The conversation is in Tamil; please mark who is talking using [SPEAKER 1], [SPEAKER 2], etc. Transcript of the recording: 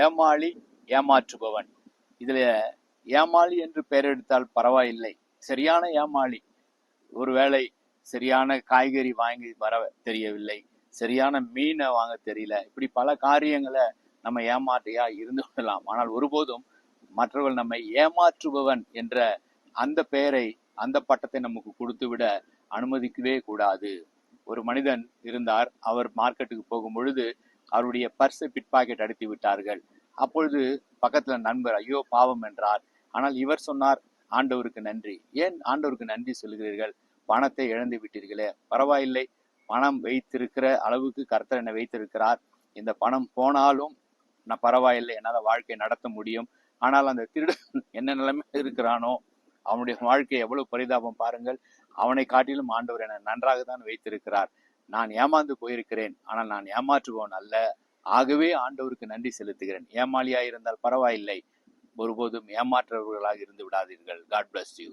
[SPEAKER 1] ஏமாளி ஏமாற்றுபவன். இதுல ஏமாளி என்று பெயரெடுத்தால் பரவாயில்லை. சரியான ஏமாளி. ஒருவேளை சரியான காய்கறி வாங்கி வர தெரியவில்லை. சரியான மீனை வாங்க தெரியல. இப்படி பல காரியங்களை நம்ம ஏமாற்றியா இருந்து விடலாம் ஆனால் ஒருபோதும் மற்றவர்கள் நம்மை ஏமாற்றுபவன் என்ற அந்த பெயரை அந்த பட்டத்தை நமக்கு கொடுத்து விட அனுமதிக்கவே கூடாது. ஒரு மனிதன் இருந்தார். அவர் மார்க்கெட்டுக்கு போகும் பொழுது அவருடைய பர்ஸை பிட் பாக்கெட் அடித்து விட்டார்கள். அப்பொழுது பக்கத்தில் நண்பர் ஐயோ பாவம் என்றார். ஆனால் இவர் சொன்னார் ஆண்டவருக்கு நன்றி. ஏன் ஆண்டவருக்கு நன்றி சொல்கிறீர்கள்? பணத்தை இழந்து விட்டீர்களே. பரவாயில்லை. பணம் வைத்திருக்கிற அளவுக்கு கர்த்தர் என்னை வைத்திருக்கிறார். இந்த பணம் போனாலும் நான் பரவாயில்லை. என்னால் வாழ்க்கை நடத்த முடியும். ஆனால் அந்த திருடன் என்ன நிலைமை இருக்கிறானோ அவனுடைய வாழ்க்கை எவ்வளவு பரிதாபம் பாருங்கள். அவனை காட்டிலும் ஆண்டவர் என நன்றாக தான் வைத்திருக்கிறார். நான் ஏமாந்து போயிருக்கிறேன் ஆனால் நான் ஏமாற்றுபவன் அல்ல. ஆகவே ஆண்டவருக்கு நன்றி செலுத்துகிறேன். ஏமாளியாக இருந்தால் பரவாயில்லை. ஒருபோதும் ஏமாற்றவர்களாக இருந்து விடாதீர்கள். God bless you